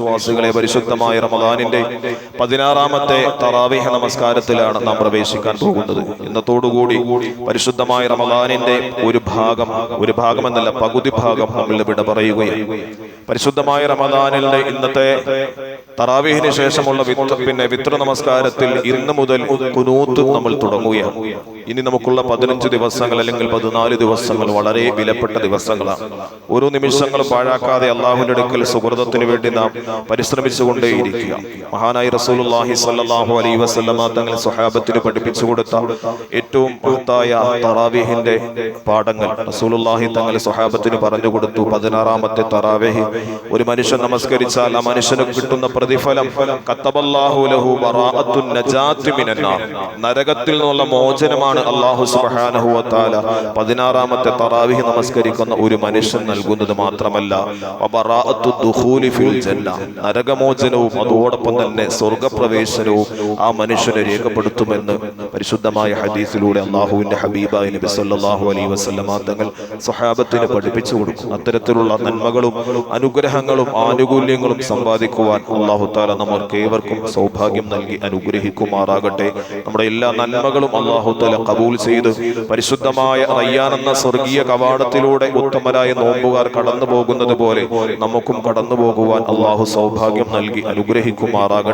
വിശ്വാസികളെ പരിശുദ്ധമായ റമദാനിന്റെ പതിനാറാമത്തെ തറാവിഹ നമസ്കാരത്തിലാണ് നാം പ്രവേശിക്കാൻ പോകുന്നത്. ഇന്നത്തോടുകൂടി പരിശുദ്ധമായ റമദാനിന്റെ ഒരു ഭാഗം ഒരു ഭാഗം എന്നല്ല പകുതി ഭാഗം നമ്മൾ വിട പറയുകയാണ് പരിശുദ്ധമായ റമദാനിന്റെ ഇന്നത്തെ തറാവീഹിന് ശേഷമുള്ള വിത്ത് പിന്നെ വിത്ര നമസ്കാരത്തിൽ ഇന്ന് മുതൽ കുനൂത്ത് നമ്മൾ തുടങ്ങുകയാണ്. ഇനി നമുക്കുള്ള പതിനഞ്ച് ദിവസങ്ങൾ അല്ലെങ്കിൽ പതിനാല് ദിവസങ്ങൾ വളരെ വിലപ്പെട്ട ദിവസങ്ങളാണ്. ഓരോ നിമിഷങ്ങളും പാഴാക്കാതെ അള്ളാഹുവിന്റെ അടുക്കൽ സുഹൃതത്തിന് വേണ്ടി നാം പരിശ്രമിച്ചുകൊണ്ടേയിരിക്കുക. മഹാനായി റസൂലുള്ളാഹി സ്വല്ലല്ലാഹു അലൈഹി വസല്ലമ സ്വഹാബത്തിന് പഠിപ്പിച്ചു കൊടുത്ത ഏറ്റവും മഹത്തായ തറാവീഹിന്റെ പാഠങ്ങൾ റസൂലുള്ളാഹി തങ്ങൾ സ്വഹാബത്തിന് പറഞ്ഞു കൊടുത്തു. പതിനാറാമത്തെ തറാവേഹി. ഒരു മനുഷ്യൻ നമസ്കരിച്ചാൽ ആ മനുഷ്യന് കിട്ടുന്ന പ്രതിഫലം ലഹു നരകത്തിൽ നിന്നുള്ള മോചനമാണ് അള്ളാഹു സുബ്ഹാനഹു വതആല പതിനാറാമത്തെ തറാവിഹ് നമസ്കരിക്കുന്ന ഒരു മനുഷ്യൻ നൽകുന്നത് മാത്രമല്ല നരകമോചനവും അതോടൊപ്പം തന്നെ സ്വർഗപ്രവേശനവും ആ മനുഷ്യനെ രേഖപ്പെടുത്തുമെന്ന് പരിശുദ്ധമായ ഹദീസിലൂടെ അള്ളാഹുവിന്റെ ഹബീബായ നബി സല്ലാഹു അലൈ വസല്ലമ തങ്ങൾ സ്വഹാബത്തിന് പഠിപ്പിച്ചു കൊടുക്കും. അത്തരത്തിലുള്ള നന്മകളും അനുഗ്രഹങ്ങളും ആനുകൂല്യങ്ങളും സമ്പാദിക്കുവാൻ അള്ളാഹു താല നമുക്ക് ഏവർക്കും സൗഭാഗ്യം നൽകി അനുഗ്രഹിക്കുമാറാകട്ടെ. നമ്മുടെ എല്ലാ നന്മകളും അള്ളാഹു താല കബൂൽ ചെയ്ത് പരിശുദ്ധമായ റയ്യാൻ എന്ന സ്വർഗീയ കവാടത്തിലൂടെ ഉത്തമരായ നോമ്പുകാർ കടന്നു പോകുന്നത് പോലെ നമുക്കും കടന്നു പോകുവാൻ അള്ളാഹു സൗഭാഗ്യം നൽകി അനുഗ്രഹിക്കുമാറാകട്ടെ.